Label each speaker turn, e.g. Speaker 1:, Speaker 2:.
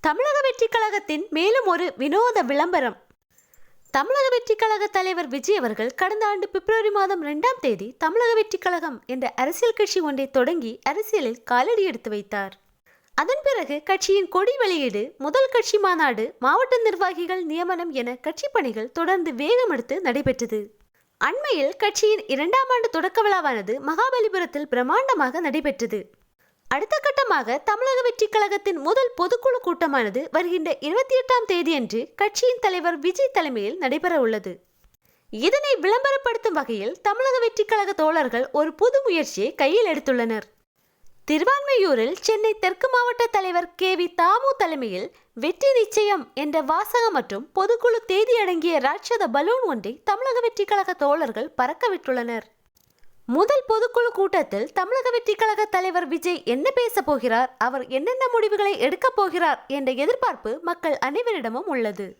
Speaker 1: தமிழக வெற்றிக் கழகத்தின் மேலும் ஒரு வினோத விளம்பரம். தமிழக வெற்றிக் கழக தலைவர் விஜய் அவர்கள் கடந்த ஆண்டு பிப்ரவரி மாதம் இரண்டாம் தேதி தமிழக வெற்றிக் கழகம் என்ற அரசியல் கட்சி ஒன்றை தொடங்கி அரசியலில் காலடி எடுத்து வைத்தார். அதன் பிறகு கட்சியின் கொடி வெளியீடு முதல் கட்சி மாநாடு மாவட்ட நிர்வாகிகள் நியமனம் என கட்சி பணிகள் தொடர்ந்து வேகமெடுத்து நடைபெற்றது. அண்மையில் கட்சியின் இரண்டாம் ஆண்டு தொடக்க விழாவானது மகாபலிபுரத்தில் பிரம்மாண்டமாக நடைபெற்றது. அடுத்த கட்டமாக தமிழக வெற்றிக் கழகத்தின் முதல் பொதுக்குழு கூட்டமானது வருகின்ற இருபத்தி எட்டாம் தேதியன்று கட்சியின் தலைவர் விஜய் தலைமையில் நடைபெற உள்ளது. இதனை விளம்பரப்படுத்தும் வகையில் தமிழக வெற்றிக் கழக தோழர்கள் ஒரு புது முயற்சியை கையில் எடுத்துள்ளனர். திருவான்மையூரில் சென்னை தெற்கு மாவட்ட தலைவர் கே வி தாமு தலைமையில் வெற்றி நிச்சயம் என்ற வாசகம் மற்றும் பொதுக்குழு தேதி அடங்கிய ராட்சத பலூன் ஒன்றை தமிழக வெற்றிக் கழக தோழர்கள் பறக்கவிட்டுள்ளனர் முதல் பொதுக்குழு கூட்டத்தில் தமிழக வெற்றி கழக தலைவர் விஜய் என்ன பேச போகிறார்? அவர் என்னென்ன முடிவுகளை எடுக்கப் போகிறார்? என்ற எதிர்பார்ப்பு மக்கள் அனைவரிடமும் உள்ளது.